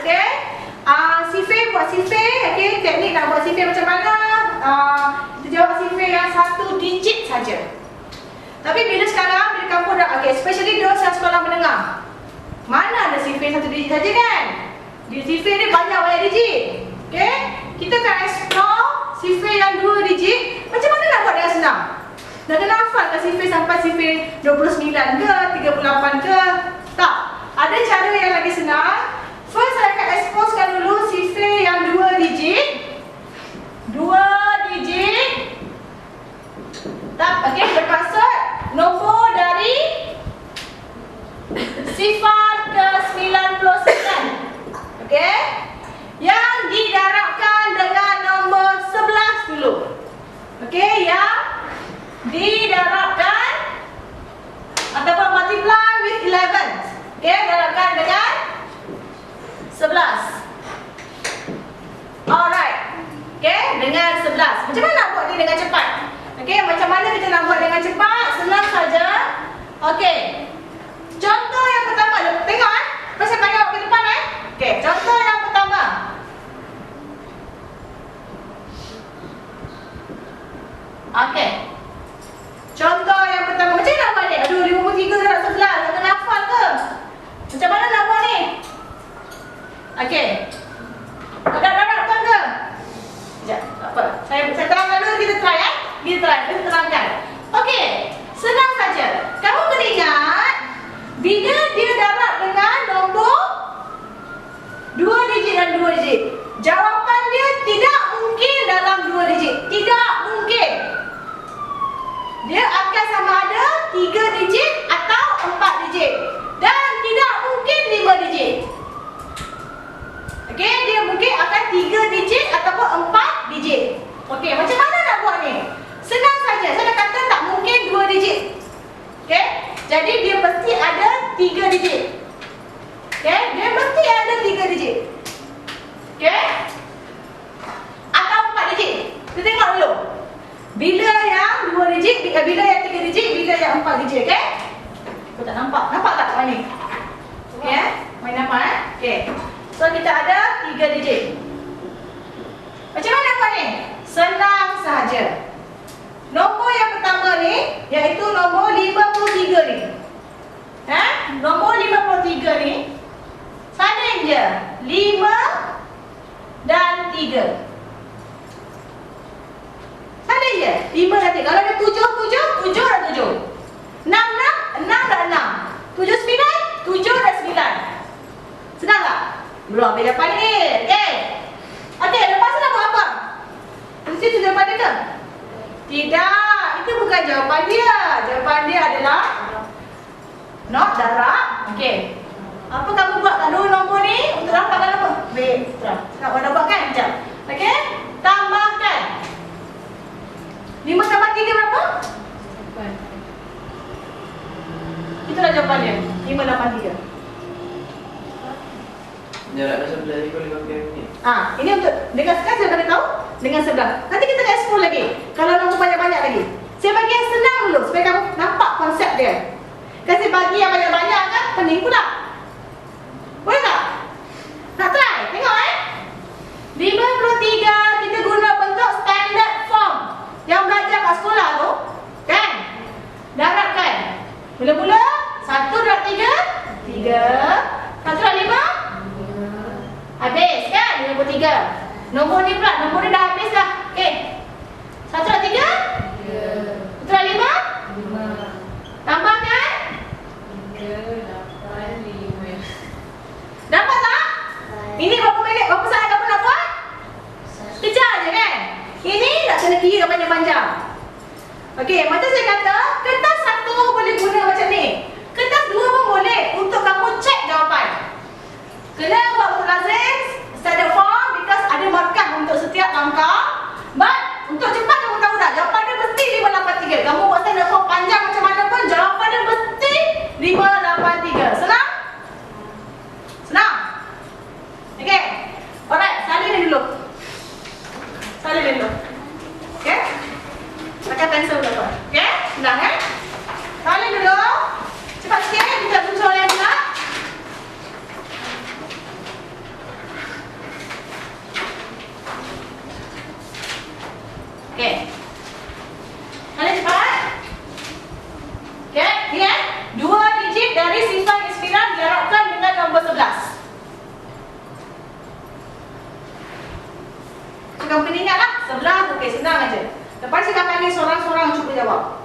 okey? Ah, sifir buat sifir, okey? Teknik nak buat sifir macam mana? Ah, kita jawab sifir yang satu digit saja. Tapi bila sekarang bila kamu dah okey, especially those yang sekolah menengah. Mana ada sifir satu digit saja kan? Di sifir ni banyak-banyak digit. Okey? Kita akan explore sifir yang dua digit. Macam mana nak buat dengan senang? Dah kena hafal ke sifir sampai sifir 29 ke, 38 ke? Tak. Ada cara yang lagi senang. First saya akan exposekan dulu sifir yang dua digit. Dua digit. Tak, okey, bermaksud nombor dari sifar ke 99. Okey? Yang didarabkan dengan nombor 11 dulu. Okey, yang didarabkan ataupun multiply with 11. Okey, darabkan dengan 11. Alright. Okey, dengan 11. Macam mana nak buat ni dengan cepat? Okey, macam mana kita nak buat dengan cepat? Senang saja. Okey. Contoh yang pertama, tengok eh. Pasal tengok ke depan eh. Okey, contoh yang pertama. Okey. Contoh yang pertama, macam mana nak buat ni? Aduh, 53 darab 11. Tak kena hafal ke? Macam mana buat ni? Okey. Ada darabkan ke? Sekejap. Saya, saya terangkan dulu, kita try eh. Kita try, kita terangkan. Okey, senang saja. Kamu kena ingat, bila dia darab dengan nombor dua digit dan dua digit, jawapan dia tidak mungkin dalam dua digit. Tidak mungkin. Dia akan sama ada tiga digit atau empat digit. Dan tidak mungkin lima digit. Okey, dia mungkin akan tiga digit ataupun empat digit. Okey, macam mana nak buat ni? Senang saja. Saya dah kata tak mungkin dua digit. Okey, jadi dia mesti ada tiga digit. Okey, dia mesti ada tiga digit. Okey? Atau empat digit. Kita tengok dulu. Bila yang dua digit, bila yang tiga digit, bila yang empat digit, okey? Kau tak nampak? Nampak tak? Okey, eh? Main nampak eh? Okey. So kita ada tiga digit. Macam mana buat ni? Senang sahaja. Nombor yang pertama ni iaitu nombor 53 ni. Ha? Nombor 53 ni sanding je 5 dan 3. Sanding je 5 dan 3. Kalau ada 7 7 7 dan 7. 6 6 6 dan 6. 7 9 7 dan 9. Senang tak? Belum ambil jawapan ni. Okey. Okey, lepas tu nak buat apa? Mesti tu jawapan dia ke? Tidak, itu bukan jawapan dia. Jawapan dia adalah not darab. Okey. Apa kamu buat dua nombor ni untuk dapatkan apa? Baik, terang. Nak buat dapat kan? Sekejap. Okey. Tambahkan. 5 tambah 3 berapa? Itulah jawapan dia. 5 tambah 3. Jarak dah sebelah ni lima km ni. Ah, ini untuk dengan sekarang saya tahu dengan sebelah. Nanti kita akan explore lagi. Kalau nombor banyak-banyak lagi. Saya bagi yang senang dulu supaya kamu. Kasi bagi yang banyak-banyak kan pening pula. Boleh tak? Nak try? Tengok eh. 53 kita guna bentuk standard form. Yang belajar kat sekolah tu. Kan? Darabkan. Mula-mula. 1 darab 3. 3. 1 darab 5. Habis kan? 53. Nombor ni pula. Nombor ni dah habis dah. Okay. 1 darab 3. 3. 1 darab 5. Panjang-panjang. Okey, macam saya kata, kertas satu boleh guna macam ni. Kertas dua pun boleh untuk kamu cek jawapan. Kena buat untuk Okey? Senang eh? kan? Salin dulu. Cepat sikit. Eh? Kita punca oleh Angela. Okey. Salin cepat. Okey. Ingat. Dua digit dari Sinta Inspira diharapkan dengan nombor sebelas. Cukup peningat lah. Sebelah. Okey. Senang aja. Lepas ni dah panggil seorang-seorang cuba jawab.